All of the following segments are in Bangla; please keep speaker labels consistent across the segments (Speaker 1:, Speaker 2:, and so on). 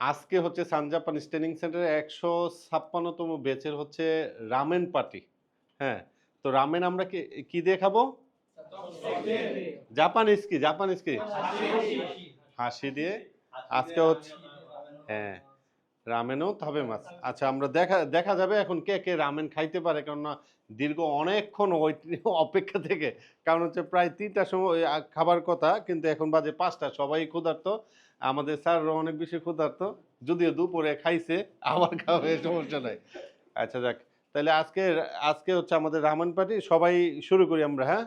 Speaker 1: আজকে হচ্ছে সানজাপান স্ট্যান্ডিং সেন্টারে একশো ছাপ্পান্নতম বেচের হচ্ছে রামেন পার্টি হ্যাঁ তো রামেন আমরা কি কি দিয়ে খাব? জাপানিজ কি জাপানিজ কি? হাসি দিয়ে। আজকে হচ্ছে হ্যাঁ। রামেনও তবে মাছ। আচ্ছা আমরা দেখা দেখা যাবে এখন কে কে রামেন খাইতে পারে, কেননা দীর্ঘ অনেকক্ষণ অপেক্ষা থেকে। কারণ হচ্ছে প্রায় তিনটার সময় খাবার কথা, কিন্তু এখন বাজে পাঁচটা, সবাই ক্ষুধার্ত। আমাদের স্যাররা অনেক বেশি ক্ষুধার্ত, যদিও দুপুরে খাইছে, আবার খাবে, সমস্যা নাই। আচ্ছা যাক, তাহলে আজকে আজকে হচ্ছে আমাদের রামেন পার্টি, সবাই শুরু করি আমরা হ্যাঁ?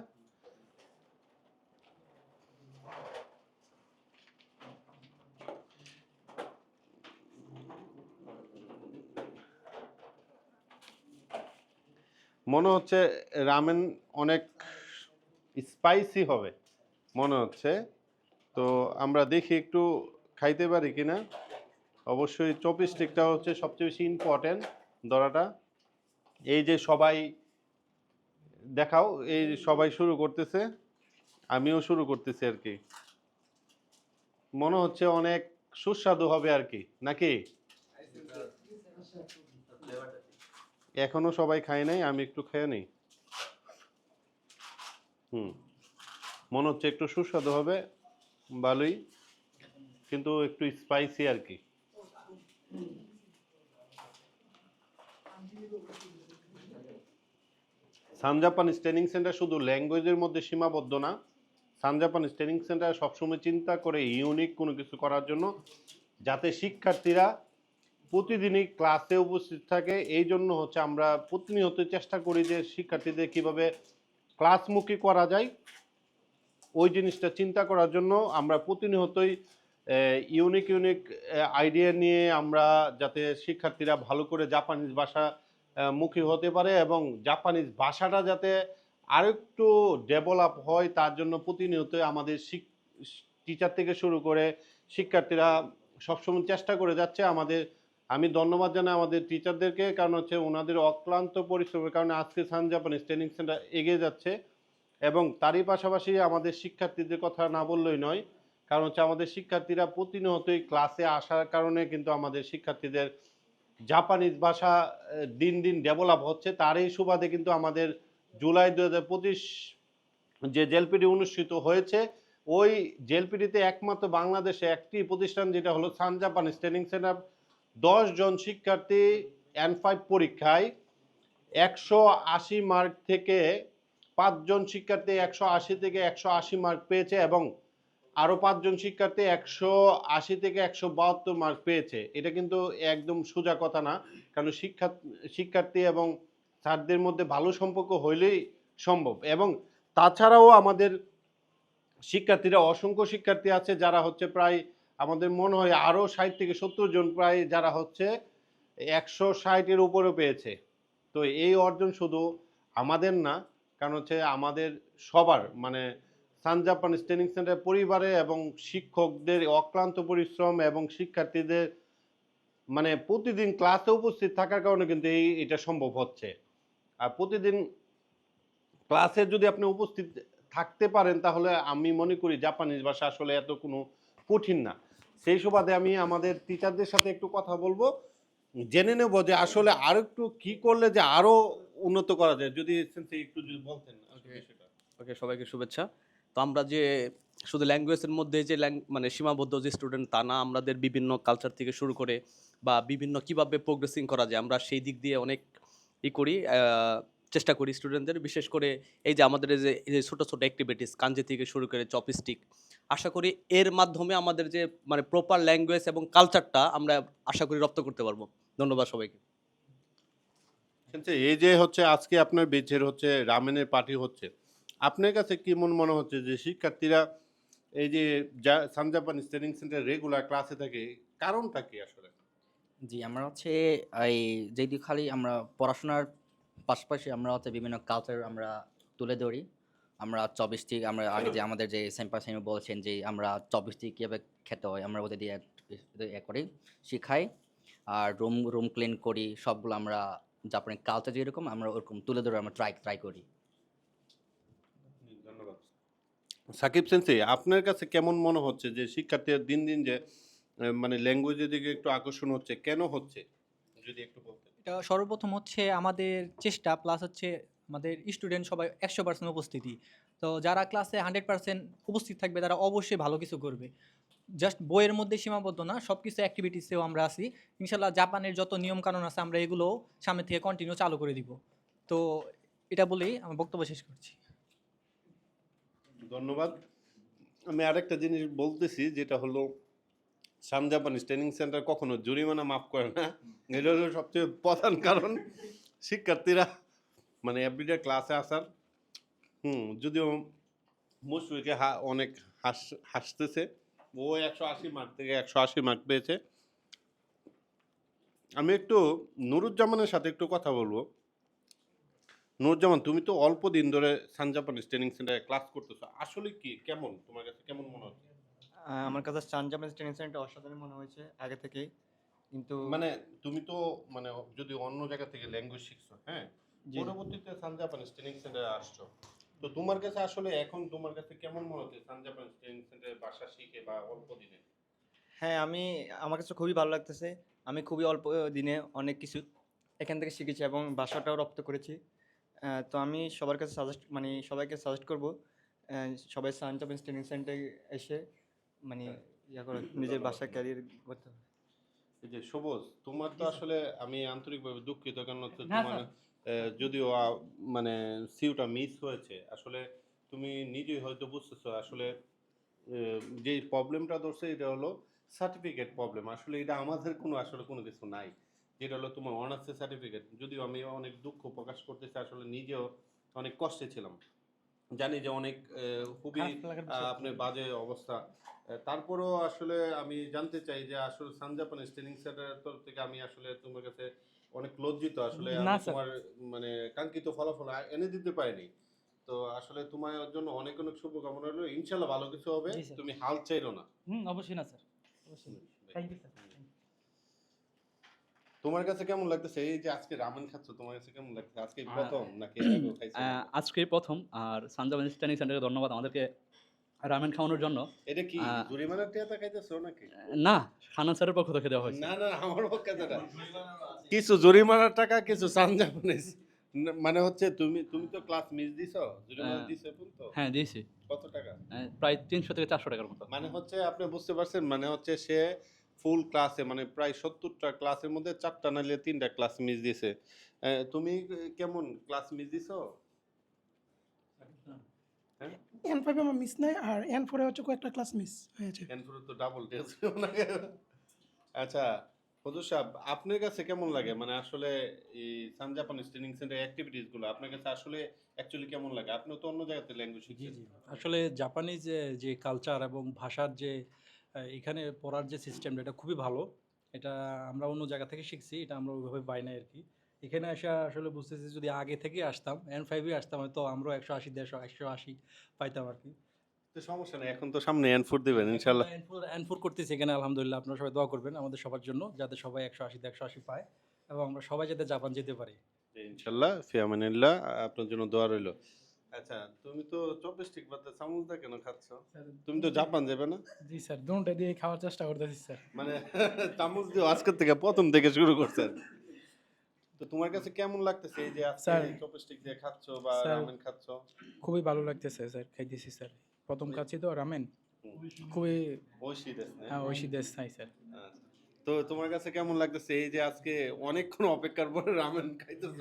Speaker 1: মনে হচ্ছে রামেন অনেক স্পাইসি হবে, মনে হচ্ছে। তো আমরা দেখি একটু খাইতে পারি কিনা। অবশ্যই চপিস্টিকটা হচ্ছে সবচেয়ে বেশি ইম্পর্টেন্ট ধরাটা। এই যে সবাই দেখাও, এই সবাই শুরু করতেছে, আমিও শুরু করতেছি আর কি। মনে হচ্ছে অনেক সুস্বাদু হবে আর কি, নাকি? এখনও সবাই খায় নাই, আমি একটু খেয়ে নেই। হুম। মনে হচ্ছে একটু সুস্বাদু হবে, ভালোই, কিন্তু একটু স্পাইসি আর কি। সানজাপান ট্রেনিং সেন্টার শুধু ল্যাঙ্গুয়েজের মধ্যে সীমাবদ্ধ না সানজাপান ট্রেনিং সেন্টার সবসময় চিন্তা করে ইউনিক কোনো কিছু করার জন্য, যাতে শিক্ষার্থীরা প্রতিদিনই ক্লাসে উপস্থিত থাকে। এই জন্য হচ্ছে আমরা প্রতিনিয়ত চেষ্টা করি যে শিক্ষার্থীদের কীভাবে ক্লাসমুখী করা যায়। ওই জিনিসটা চিন্তা করার জন্য আমরা প্রতিনিয়তই ইউনিক ইউনিক আইডিয়া নিয়ে আমরা যাতে শিক্ষার্থীরা ভালো করে জাপানিজ ভাষা মুখী হতে পারে এবং জাপানিজ ভাষাটা যাতে আরেকটু ডেভেলপ হয়, তার জন্য প্রতিনিয়ত আমাদের টিচার থেকে শুরু করে শিক্ষার্থীরা সবসময় চেষ্টা করে যাচ্ছে আমাদের আমি ধন্যবাদ জানাই আমাদের টিচারদেরকে কারণ হচ্ছে ওনাদের অক্লান্ত পরিশ্রমের কারণে আজকে সান জাপানিজ ট্রেনিং সেন্টার এগিয়ে যাচ্ছে। এবং তারই পাশাপাশি আমাদের শিক্ষার্থীদের কথা না বললেই নয়, কারণ হচ্ছে আমাদের শিক্ষার্থীরা প্রতিনিয়তই ক্লাসে আসার কারণে কিন্তু আমাদের শিক্ষার্থীদের জাপানিজ ভাষা দিন দিন ডেভেলপ হচ্ছে। তারই সুবাদে কিন্তু আমাদের জুলাই দু হাজার পঁচিশ যে জেলপিডি অনুষ্ঠিত হয়েছে, ওই জেলপিডিতে একমাত্র বাংলাদেশে একটি প্রতিষ্ঠান, যেটা হলো সান জাপানিজ ট্রেনিং সেন্টার দশ জন শিক্ষার্থী এন ফাইভ পরীক্ষায় একশো আশি মার্ক থেকে পাঁচজন শিক্ষার্থী একশো আশি থেকে একশো আশি মার্ক পেয়েছে এবং আরও পাঁচজন শিক্ষার্থী একশো আশি থেকে একশো বাহাত্তর মার্ক পেয়েছে। এটা কিন্তু একদম সোজা কথা না, কারণ শিক্ষা, শিক্ষার্থী এবং স্যারদের মধ্যে ভালো সম্পর্ক হইলেই সম্ভব। এবং তাছাড়াও আমাদের শিক্ষার্থীরা, অসংখ্য শিক্ষার্থী আছে যারা হচ্ছে প্রায় আমাদের মনে হয় আরও ষাট থেকে সত্তর জন প্রায় যারা হচ্ছে একশো ষাটের উপরে পেয়েছে। তো এই অর্জন শুধু আমাদের না, কারণ হচ্ছে আমাদের সবার মানে সান জাপান ট্রেনিং সেন্টার পরিবারে এবং শিক্ষকদের অক্লান্ত পরিশ্রম এবং শিক্ষার্থীদের মানে প্রতিদিন ক্লাসে উপস্থিত থাকার কারণে কিন্তু এই, এটা সম্ভব হচ্ছে। আর প্রতিদিন ক্লাসে যদি আপনি উপস্থিত থাকতে পারেন, তাহলে আমি মনে করি জাপানিজ ভাষা আসলে এত কোনো কঠিন না। সেই সুবাদে আমি আমাদের টিচারদের সাথে একটু কথা বলব। জেনে নেব যে আসলে আরও একটু কি করলে যে আরও উন্নত করা যায়। যদি একটু যদি বলতেন
Speaker 2: ওকে সবাইকে শুভেচ্ছা। তো আমরা যে শুধু ল্যাঙ্গুয়েজের মধ্যে যে মানে সীমাবদ্ধ যে স্টুডেন্ট তা না আমাদের বিভিন্ন কালচার থেকে শুরু করে বা বিভিন্ন কীভাবে প্রোগ্রেসিং করা যায় আমরা সেই দিক দিয়ে অনেক ই করি চেষ্টা করি স্টুডেন্টদের বিশেষ করে এই যে আমাদের এই যে এই যে ছোটো ছোটো অ্যাক্টিভিটিস কাঞ্জি থেকে শুরু করে চপস্টিক আশা করি এর মাধ্যমে আমাদের যে মানে প্রপার ল্যাঙ্গুয়েজ এবং কালচারটা আমরা আশা করি রপ্ত করতে পারব। ধন্যবাদ সবাইকে।
Speaker 1: এই যে হচ্ছে আজকে আপনার বেচের হচ্ছে রামেনের পার্টি হচ্ছে আপনার কাছে কি মন মনে হচ্ছে যে শিক্ষার্থীরা এই যে যা Sun Japanese training centre regular ক্লাসে থাকে কারণটা কি আসলে?
Speaker 3: জি আমরা হচ্ছে এই যেহেতু খালি আমরা পড়াশোনার পাশাপাশি আমরা হচ্ছে বিভিন্ন কালচার আমরা তুলে ধরি। আমরা চব্বিশটি আমরা আগে যে আমাদের যে সেম্পার সেমি বলছেন যে আমরা চব্বিশটি কীভাবে খেতে হয় আমরা ওদের দিয়ে এ করি শিখাই। আর রুম রুম ক্লিন করি সবগুলো আমরা জাপানি কালচার যেরকম আমরা ওরকম তুলে ধরে আমরা ট্রাই ট্রাই করি।
Speaker 1: ধন্যবাদ। সাকিব সেন্সি আপনার কাছে কেমন মনে হচ্ছে যে শিক্ষার্থীরা দিন দিন যে মানে ল্যাঙ্গুয়েজের দিকে একটু আকর্ষণ হচ্ছে কেন হচ্ছে? যদি একটু বলতেন।
Speaker 4: এটা সর্বপ্রথম হচ্ছে আমাদের চেষ্টা প্লাস হচ্ছে আমাদের স্টুডেন্ট সবাই একশো পার্সেন্ট উপস্থিতি। তো যারা ক্লাসে হান্ড্রেড পার্সেন্ট উপস্থিত থাকবে, তারা অবশ্যই ভালো কিছু করবে। জাস্ট বইয়ের মধ্যে সীমাবদ্ধ না সব কিছু অ্যাক্টিভিটিসেও আমরা আছি। ইনশাল্লাহ জাপানের যত নিয়মকানুন আছে, আমরা এগুলো সামনে থেকে কন্টিনিউ চালু করে দিব। তো এটা বলেই আমার বক্তব্য শেষ করছি।
Speaker 1: ধন্যবাদ। আমি আরেকটা জিনিস বলতেছি, যেটা হলো সান জাপানিজ ট্রেনিং সেন্টার কখনো জরিমানা মাফ করে না। এটা হলো সবচেয়ে প্রধান কারণ শিক্ষার্থীরা। মানে এভরিডে ক্লাসে আসার হুম যদিও মুশফিকে হা অনেক হাস হাসতেছে। ও একশো আশি মার্ক থেকে একশো আশি মার্ক পেয়েছে। আমি একটু নুরুজ্জামানের সাথে একটু কথা বলব। নুরুজ্জামান তুমি তো অল্প দিন ধরে সান জাপানিজ ট্রেনিং সেন্টারে ক্লাস করতেছো। আসলে কি? কেমন? তোমার কাছে কেমন মনে হচ্ছে?
Speaker 5: আমার কাছে সানজামের ট্রেনিং সেন্টার অসাধারণ মনে হয়েছে আগে থেকেই। কিন্তু
Speaker 1: মানে তুমি তো মানে যদি অন্য জায়গা থেকে ল্যাঙ্গুয়েজ শিখছো হ্যাঁ। পরবর্তীতে সান জাপানিজ ট্রেনিং সেন্টারে আসছো। তো তোমার কাছে আসলে এখন তোমার কাছে কেমন মনে হচ্ছে সান জাপানিজ ট্রেনিং সেন্টারে ভাষা শিখে বা অল্প দিনে?
Speaker 5: হ্যাঁ আমি আমার কাছে খুবই ভালো লাগতেছে। আমি খুবই অল্প দিনে অনেক কিছু এখান থেকে শিখেছি এবং ভাষাটাও রপ্ত করেছি। তো আমি সবার কাছে সাজেস্ট মানে সবাইকে সাজেস্ট করব সবাই সানজামের ট্রেনিং সেন্টারে এসে মানে ইয়া করে নিজের ভাষা ক্যারিয়ার করতে হবে।
Speaker 1: এই যে সবুজ তোমার তো আসলে আমি আন্তরিকভাবে দুঃখিত কারণ হচ্ছে
Speaker 4: না,
Speaker 1: তোমার যদিও মানে সিউটা মিস হয়েছে আসলে তুমি নিজেই হয়তো বুঝতেছো আসলে যে প্রবলেমটা ধরছে এটা হলো সার্টিফিকেট প্রবলেম আসলে এটা আমাদের কোনো আসলে কোনো কিছু নাই যেটা হলো তোমার অনার্সের সার্টিফিকেট যদিও আমি অনেক দুঃখ প্রকাশ করতেছি আসলে নিজেও অনেক কষ্টে ছিলাম জানি যে অনেক খুবই আপনার বাজে অবস্থা তারপরেও আসলে আমি জানতে চাই যে আসলে সান জাপানিজ ট্রেনিং সেন্টারের তরফ থেকে আমি আসলে তোমার কাছে অনেক লজ্জিত আসলে। তোমার মানে কাঙ্ক্ষিত ফলাফল এনে দিতে পারিনি। তো আসলে তোমার জন্য অনেক অনেক শুভকামনা রইল। ইনশাল্লাহ ভালো কিছু হবে। তুমি হাল চাইলো না।
Speaker 4: হুম অবশ্যই না স্যার। অবশ্যই। থ্যাংক ইউ স্যার
Speaker 1: তোমার কাছে কেমন লাগতেছে? এই যে আজকে রামেন খাচ্ছ তোমার কাছে কেমন লাগতেছে? আজকে প্রথম নাকি এর আগেও খাইছো?
Speaker 6: আজকে প্রথম। আর সানজামান ট্রেনিং সেন্টারকে ধন্যবাদ আমাদেরকে। রামেন খাওয়ানোর জন্য।
Speaker 1: এটা কি? জরিমানার টিয়াটা খাইতেছো নাকি?
Speaker 6: না খানান স্যারের পক্ষ থেকে দেওয়া হয়েছে।
Speaker 1: না না আমার পক্ষে না। কিছু জরিমানার টাকা কিছু সান জাপানিজ মানে হচ্ছে তুমি তুমি তো ক্লাস মিস দিছো জরিমানা
Speaker 6: হ্যাঁ।
Speaker 1: দিছো তো?
Speaker 6: হ্যাঁ দিয়েছি।
Speaker 1: কত টাকা?
Speaker 6: প্রায় তিনশো থেকে চারশো টাকার মতো।
Speaker 1: মানে হচ্ছে আপনি বুঝতে পারছেন মানে হচ্ছে সে ফুল ক্লাসে মানে প্রায় সত্তরটা ক্লাসের মধ্যে চারটা নাইলে তিনটা ক্লাস মিস দিয়েছে তুমি কেমন ক্লাস মিস দিছো?
Speaker 7: এন ফাইভে আমার মিস নাই আর এন ফোরে হচ্ছে কয়েকটা ক্লাস মিস হয়েছে।
Speaker 1: ক্যানপুরে তো ডাবল টেস্ট আচ্ছা হুজুর সাহেব আপনার কাছে কেমন লাগে? মানে আসলে এই সান জাপানিজ ট্রেনিং সেন্টার অ্যাক্টিভিটিসগুলো আপনার কাছে আসলে অ্যাকচুয়ালি কেমন লাগে? আপনি তো অন্য জায়গাতে ল্যাঙ্গুয়েজ শিখছেন।
Speaker 8: জি। আসলে জাপানিজ যে- যে কালচার এবং ভাষার যে এখানে পড়ার যে সিস্টেম এটা খুবই ভালো। এটা আমরা অন্য জায়গা থেকে শিখছি এটা আমরা ওইভাবে পাই নাই আর কি। এখানে এসে আসলে বুঝতেছি যদি আগে থেকে আসতাম এন ফাইভে আসতাম হয়তো আমরাও একশো আশি দেড়শো একশো আশি পাইতাম আর কি
Speaker 1: তো সমস্যা নেই এখন তো সামনে এনফুট দিবেন ইনশাল্লাহ
Speaker 8: এনফোর করতেছি এখানে আলহামদুলিল্লাহ। আপনারা সবাই দোয়া করবেন আমাদের সবার জন্য যাতে সবাই একশো আশি একশো আশি পায় এবং আমরা সবাই যাতে জাপান যেতে পারি।
Speaker 1: ইনশাল্লাহ ফিয়ামানিল্লাহ আপনার জন্য দোয়া রইল। আচ্ছা তুমি তো চপস্টিক বাদে চামচটা কেন খাচ্ছ? তুমি তো জাপান যাবে না?
Speaker 4: জি স্যার দুটো দিয়ে খাওয়ার চেষ্টা করতেছি স্যার।
Speaker 1: মানে চামচ দিয়ে আজকের থেকে প্রথম থেকে শুরু করছেন। তো তোমার কাছে কেমন লাগতেছে এই যে
Speaker 4: স্যার।
Speaker 1: চপস্টিক দিয়ে খাচ্ছ বা রামেন খাচ্ছ?
Speaker 4: খুবই ভালো লাগতেছে স্যার খাইতেছি স্যার। প্রথম খাচ্ছি তো রামেন খুবই
Speaker 1: ঐশী দেশ
Speaker 4: হ্যাঁ ঐশী দেশ স্যার
Speaker 1: আচ্ছা। তো তোমার কাছে কেমন লাগতেছে এই যে আজকে অনেকক্ষণ অপেক্ষার পরে রামেন খাইতেছ?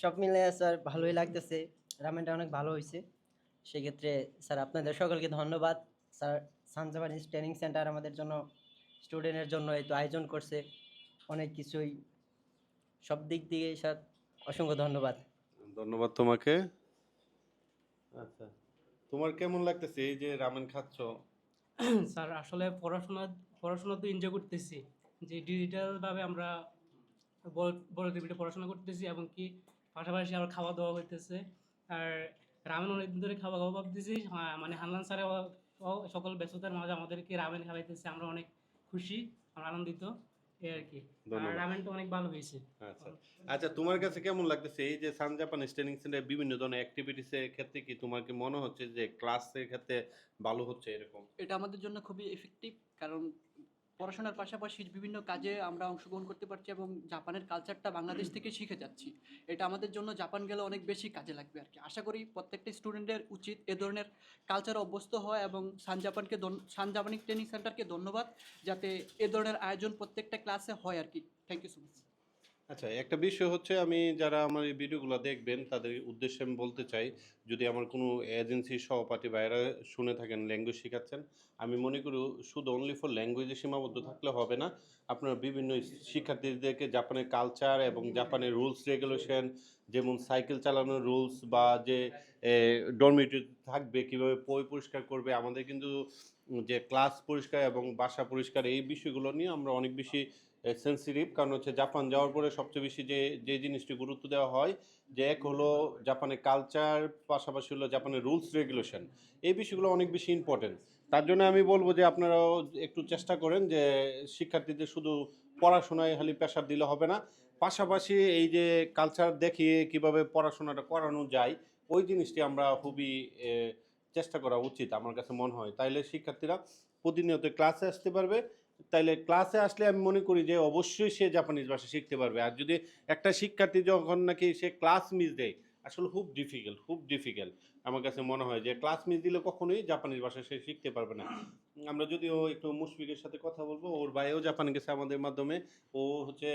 Speaker 9: সব মিলে স্যার ভালোই লাগতেছে। রামেনটা অনেক ভালো হয়েছে। সেক্ষেত্রে স্যার আপনাদের সকলকে ধন্যবাদ। স্যার সানজাপানিজ ট্রেনিং সেন্টার আমাদের জন্য স্টুডেন্টের জন্য এই তো আয়োজন করছে। অনেক কিছুই সব দিক দিয়ে স্যার অসংখ্য ধন্যবাদ।
Speaker 1: ধন্যবাদ তোমাকে। আচ্ছা তোমার কেমন লাগতেছে এই যে রামেন খাচ্ছ?
Speaker 10: স্যার আসলে পড়াশোনা পড়াশোনা তো এনজয় করতেছি। যে ডিজিটালভাবে আমরা বড় বড় টিভিতে পড়াশোনা করতেছি এবং কি পাশাপাশি আবার খাওয়া দাওয়া হইতেছে। আর রামেন অনেকদিন ধরে খাওয়া খাওয়া ভাবতেছি হ্যাঁ, মানে হানলান স্যারে সকল ব্যস্ততার মাঝে আমাদেরকে রামেন খাওয়াইতেছে। আমরা অনেক খুশি আমরা আনন্দিত। এই আর কি। আর রামেনটা অনেক ভালো হয়েছে।
Speaker 1: আচ্ছা। আচ্ছা তোমার কাছে কেমন লাগতেছে? এই যে সান জাপান ট্রেনিং সেন্টার বিভিন্ন ধরনের অ্যাক্টিভিটিসের ক্ষেত্রে কি তোমার কি মনে হচ্ছে যে ক্লাসের ক্ষেত্রে ভালো হচ্ছে এরকম?
Speaker 11: এটা আমাদের জন্য খুবই এফেক্টিভ কারণ পড়াশোনার পাশাপাশি বিভিন্ন কাজে আমরা অংশগ্রহণ করতে পারছি এবং জাপানের কালচারটা বাংলাদেশ থেকে শিখে যাচ্ছি। এটা আমাদের জন্য জাপান গেলে অনেক বেশি কাজে লাগবে আর কি। আশা করি প্রত্যেকটা স্টুডেন্টের উচিত এ ধরনের কালচার অভ্যস্ত হয় এবং সান জাপানকে সান জাপানিক ট্রেনিং সেন্টারকে ধন্যবাদ, যাতে এ ধরনের আয়োজন প্রত্যেকটা ক্লাসে হয় আর কি। থ্যাংক ইউ সো মাচ
Speaker 1: আচ্ছা একটা বিষয় হচ্ছে আমি যারা আমার এই ভিডিওগুলো দেখবেন, তাদের উদ্দেশ্যে আমি বলতে চাই, যদি আমার কোনো এজেন্সির সহপাঠী ভাইরা শুনে থাকেন ল্যাঙ্গুয়েজ শেখাচ্ছেন, আমি মনে করি শুধু অনলি ফর ল্যাঙ্গুয়েজে সীমাবদ্ধ থাকলে হবে না। আপনার বিভিন্ন শিক্ষার্থীদেরকে জাপানের কালচার এবং জাপানের রুলস রেগুলেশন যেমন সাইকেল চালানোর রুলস বা যে ডরমিটরি থাকবে, কীভাবে পই পরিষ্কার করবে, আমাদের কিন্তু যে ক্লাস পরিষ্কার এবং বাসা পরিষ্কার, এই বিষয়গুলো নিয়ে আমরা অনেক বেশি সেন্সিটিভ কারণ হচ্ছে জাপান যাওয়ার পরে সবচেয়ে বেশি যে যে জিনিসটি গুরুত্ব দেওয়া হয়, যে এক হলো জাপানের কালচার পাশাপাশি হলো জাপানের রুলস রেগুলেশন এই বিষয়গুলো অনেক বেশি ইম্পর্টেন্ট তার জন্য আমি বলব যে, আপনারাও একটু চেষ্টা করেন যে, শিক্ষার্থীদের শুধু পড়াশোনায় খালি প্রেশার দিলে হবে না। পাশাপাশি এই যে কালচার দেখিয়ে কীভাবে পড়াশোনাটা করানো যায়, ওই জিনিসটি আমরা খুবই চেষ্টা করা উচিত আমার কাছে মনে হয়। তাইলে শিক্ষার্থীরা প্রতিনিয়ত ক্লাসে আসতে পারবে তাইলে ক্লাসে আসলে আমি মনে করি যে অবশ্যই সে জাপানিজ ভাষা শিখতে পারবে। আর যদি একটা শিক্ষার্থী যখন নাকি সে ক্লাস মিস দেয়, আসলে খুব ডিফিকাল্ট খুব ডিফিকাল্ট আমার কাছে মনে হয় যে ক্লাস মিস দিলে কখনোই জাপানিজ ভাষা সে শিখতে পারবে না। আমরা যদিও একটু মুশফিকের সাথে কথা বলব, ওর ভাইও জাপান গেছে আমাদের মাধ্যমে। ও হচ্ছে,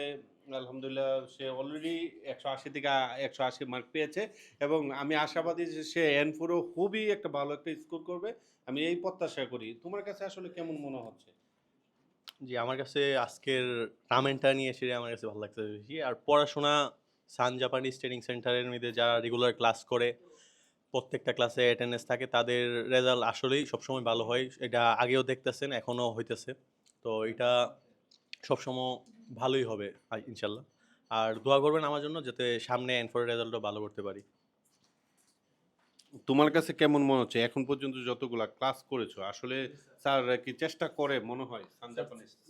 Speaker 1: আলহামদুলিল্লাহ, সে অলরেডি একশো আশি থেকে একশো আশি মার্ক পেয়েছে। এবং আমি আশাবাদী যে সে এন ফোরও খুবই একটা ভালো একটা স্কোর করবে। আমি এই প্রত্যাশা করি। তোমার কাছে আসলে কেমন মনে হচ্ছে?
Speaker 12: জি, আমার কাছে আজকের রামেনটা নিয়ে এসে আমার কাছে ভালো লাগছে বেশি। আর পড়াশোনা সান জাপানিজ ট্রেনিং সেন্টারের মধ্যে যারা রেগুলার ক্লাস করে, প্রত্যেকটা ক্লাসে অ্যাটেন্ডেন্স থাকে, তাদের রেজাল্ট আসলেই সবসময় ভালো হয়। এটা আগেও দেখতেছেন, এখনও হইতেছে। তো এটা সবসময় ভালোই হবে, ইনশাল্লাহ। আর দোয়া করবেন আমার জন্য যাতে সামনে এনফোর রেজাল্টও ভালো করতে পারি।
Speaker 1: তোমার কাছে কেমন মনে হচ্ছে? এখন পর্যন্ত যতগুলা ক্লাস করেছ আসলে স্যার কি চেষ্টা করে মনে হয়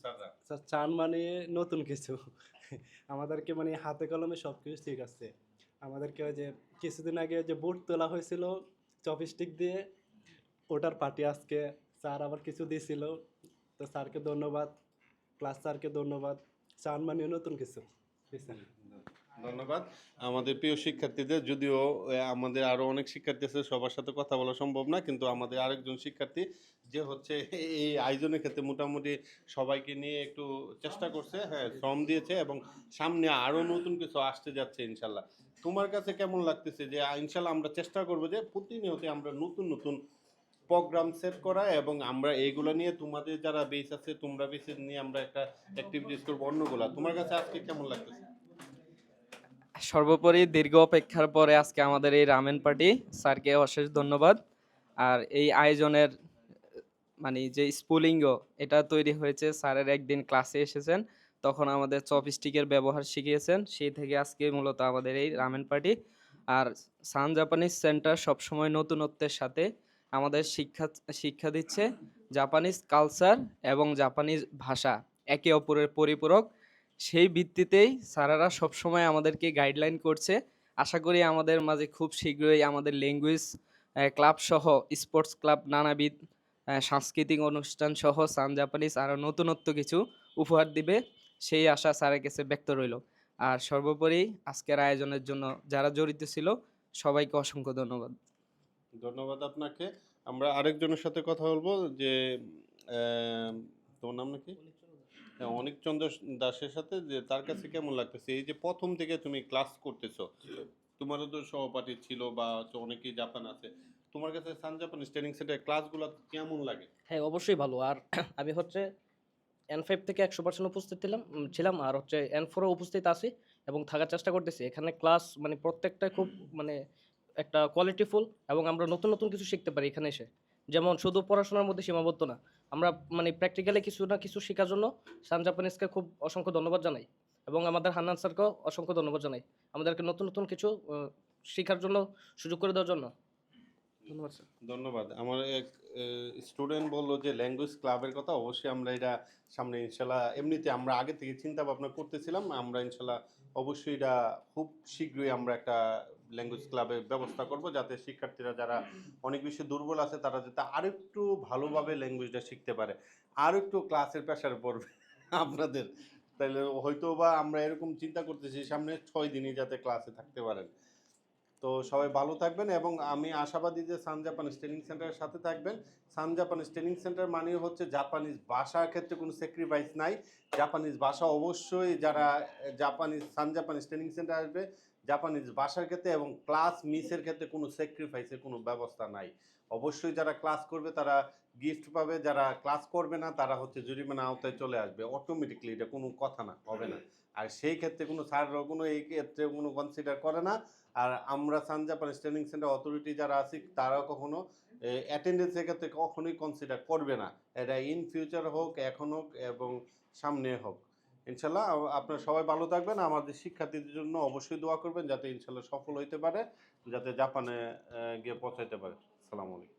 Speaker 1: স্যাররা?
Speaker 13: স্যার চান মানে নতুন কিছু। আমাদেরকে মানে হাতে কলমে সব কিছু ঠিক আছে। আমাদেরকে ওই যে কিছুদিন আগে যে বোর্ড তোলা হয়েছিল চপস্টিক দিয়ে ওটার পার্টি আজকে স্যার আবার কিছু দিয়েছিল। তো স্যারকে ধন্যবাদ ক্লাস স্যারকে ধন্যবাদ। চান মানে নতুন কিছু।
Speaker 1: ধন্যবাদ। আমাদের প্রিয় শিক্ষার্থীদের, যদিও আমাদের আরও অনেক শিক্ষার্থী আছে, সবার সাথে কথা বলা সম্ভব না, কিন্তু আমাদের আরেকজন শিক্ষার্থী, যে হচ্ছে এই আয়োজনের ক্ষেত্রে মোটামুটি সবাইকে নিয়ে একটু চেষ্টা করছে হ্যাঁ শ্রম দিয়েছে এবং সামনে আরও নতুন কিছু আসতে যাচ্ছে, ইনশাল্লাহ। তোমার কাছে কেমন লাগতেছে যে, ইনশাল্লাহ আমরা চেষ্টা করব যে, প্রতিনিয়ত আমরা নতুন নতুন প্রোগ্রাম সেট করা এবং আমরা এইগুলো নিয়ে তোমাদের যারা বেস আছে, তোমরা বেস নিয়ে আমরা একটা অ্যাক্টিভিটিস করব অন্যগুলা। তোমার কাছে আজকে কেমন লাগতেছে?
Speaker 14: সর্বোপরি দীর্ঘ অপেক্ষার পরে আজকে আমাদের এই রামেন পার্টি, স্যারকে অশেষ ধন্যবাদ। আর এই আয়োজনের মানে যে স্পুলিঙ্গ, এটা তৈরি হয়েছে, স্যারের একদিন ক্লাসে এসেছেন, তখন আমাদের চপস্টিকের ব্যবহার শিখিয়েছেন, সেই থেকে আজকে মূলত আমাদের এই রামেন পার্টি। আর সান জাপানিজ সেন্টার সবসময় নতুনত্বের সাথে আমাদের শিক্ষা শিক্ষা দিচ্ছে। জাপানিজ কালচার এবং জাপানিজ ভাষা, একে অপরের পরিপূরক। সেই ভিত্তিতেই স্যারেরা সবসময় আমাদেরকে গাইডলাইন করছে। আশা করি আমাদের মাঝে খুব শীঘ্রই আমাদের ল্যাঙ্গুয়েজ ক্লাব সহ স্পোর্টস ক্লাব নানাবিধ সাংস্কৃতিক অনুষ্ঠান সহ সান জাপানিজ আরও নতুনত্ব কিছু উপহার দিবে, সেই আশা স্যারের কাছে ব্যক্ত রইল। আর সর্বোপরি আজকের আয়োজনের জন্য যারা জড়িত ছিল, সবাইকে অসংখ্য ধন্যবাদ।
Speaker 1: ধন্যবাদ আপনাকে। আমরা আরেকজনের সাথে কথা বলব যে তোমার নাম নাকি? অনিক চন্দ্র দাসের সাথে যে তার কাছে কেমন লাগতেছে? এই যে প্রথম থেকে তুমি ক্লাস করতেছো, তোমারও তো সহপাঠী ছিল বা অনেকেই জাপান আছে, তোমার কাছে সান জাপান ট্রেনিং সেন্টার ক্লাসগুলো কেমন লাগে?
Speaker 15: হ্যাঁ অবশ্যই ভালো। আর আমি হচ্ছে এন ফাইভ থেকে একশো পার্সেন্ট উপস্থিত ছিলাম ছিলাম আর হচ্ছে এন ফোরে উপস্থিত আছি এবং থাকার চেষ্টা করতেছি। এখানে ক্লাস মানে প্রত্যেকটা খুব মানে একটা কোয়ালিটিফুল এবং আমরা নতুন নতুন কিছু শিখতে পারি এখানে এসে। যেমন শুধু পড়াশোনার মধ্যে সীমাবদ্ধ না, আমরা মানে প্র্যাকটিক্যালি কিছু না কিছু শেখার জন্য সান জাপানিজকে খুব অসংখ্য ধন্যবাদ জানাই এবং আমাদের হান্নান স্যারকেও অসংখ্য ধন্যবাদ জানাই আমাদেরকে নতুন নতুন কিছু শেখার জন্য সুযোগ করে দেওয়ার জন্য। ধন্যবাদ
Speaker 1: ধন্যবাদ। আমার এক স্টুডেন্ট বলল যে ল্যাঙ্গুয়েজ ক্লাবের কথা, অবশ্যই আমরা এটা সামনে ইনশাল্লাহ এমনিতে আমরা আগে থেকে চিন্তা ভাবনা করতেছিলাম, আমরা ইনশাল্লাহ অবশ্যই এটা খুব শীঘ্রই আমরা একটা ল্যাঙ্গুয়েজ ক্লাবের ব্যবস্থা করব যাতে শিক্ষার্থীরা যারা অনেক বেশি দুর্বল আছে, তারা যাতে আরেকটু ভালোভাবে ল্যাঙ্গুয়েজটা শিখতে পারে। আর একটু ক্লাসের প্রেশার পড়বে আপনাদের। তাহলে হয়তো বা আমরা এরকম চিন্তা করতেছি, সামনে ছয় দিনই যাতে ক্লাসে থাকতে পারেন। তো সবাই ভালো থাকবেন এবং আমি আশাবাদী যে সান জাপানিজ ট্রেনিং সেন্টারের সাথে থাকবেন। সান জাপানিজ ট্রেনিং সেন্টার মানে হচ্ছে জাপানিজ ভাষার ক্ষেত্রে কোনো স্যাক্রিফাইস নাই। জাপানিজ ভাষা অবশ্যই যারা Japanese Sun Japanese training centre আসবে জাপানিজ ভাষার ক্ষেত্রে এবং ক্লাস মিসের ক্ষেত্রে কোনো স্যাক্রিফাইসের কোনো ব্যবস্থা নাই। অবশ্যই যারা ক্লাস করবে, তারা গিফট পাবে, যারা ক্লাস করবে না, তারা হচ্ছে জরিমানা আওতায় চলে আসবে। অটোমেটিকলি এটা কোনো কথা না, হবে না। আর সেই ক্ষেত্রে কোনো স্যাররাও কোনো এই ক্ষেত্রে কোনো কনসিডার করে না। আর আমরা Sun Japanese training centre authority যারা আছি, তারাও কখনো অ্যাটেন্ডেন্সের ক্ষেত্রে কখনোই কনসিডার করবে না। এটা ইন ফিউচার হোক, এখন হোক, এবং সামনে হোক। ইনশাল্লাহ আপনার সবাই ভালো থাকবেন। আমাদের শিক্ষার্থীদের জন্য অবশ্যই দোয়া করবেন যাতে ইনশাল্লাহ সফল হইতে পারে, যাতে জাপানে গিয়ে পৌঁছাইতে পারে। সালাম আলাইকুম।